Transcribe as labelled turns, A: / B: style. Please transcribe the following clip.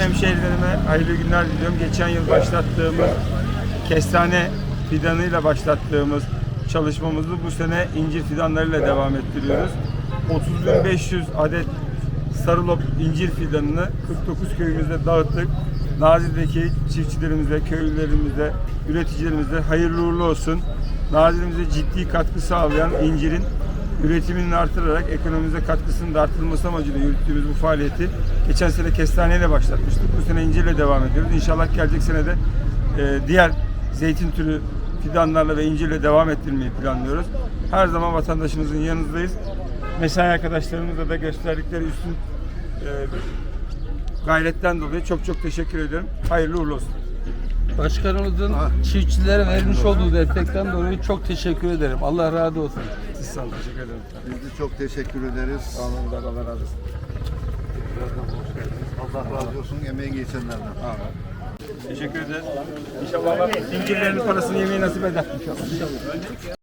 A: hemşehrilerime hayırlı günler diliyorum. Geçen yıl başlattığımız kestane fidanıyla başlattığımız çalışmamızı bu sene incir fidanlarıyla devam ettiriyoruz. 30.500 adet sarılop incir fidanını 49 köyümüzde dağıttık. Nazilli'deki çiftçilerimize, köylülerimize, üreticilerimize hayırlı uğurlu olsun. Nazilli'mize ciddi katkı sağlayan incirin üretiminin artırarak ekonomimize katkısının da artırılması amacıyla yürüttüğümüz bu faaliyeti geçen sene kestaneyle başlatmıştık. Bu sene incirle devam ediyoruz. İnşallah gelecek sene de e, diğer zeytin türü fidanlarla ve incirle devam ettirmeyi planlıyoruz. Her zaman vatandaşımızın yanındayız. Mesai arkadaşlarımıza da gösterdikleri üstün e, gayretten dolayı çok çok teşekkür ediyorum. Hayırlı uğurlu olsun.
B: Başkanımızın çiftçilere vermiş olduğu destekten dolayı çok teşekkür ederim. Allah razı olsun.
A: Siz sağ olun. Teşekkür ederim.
C: Biz de çok teşekkür ederiz.
A: Sağ olun. Allah razı olsun.
C: Allah razı olsun emeği geçenlerden.
A: Teşekkür ederiz. İnşallah Allah incirlerin parasını yemeyi nasip eder. İnşallah.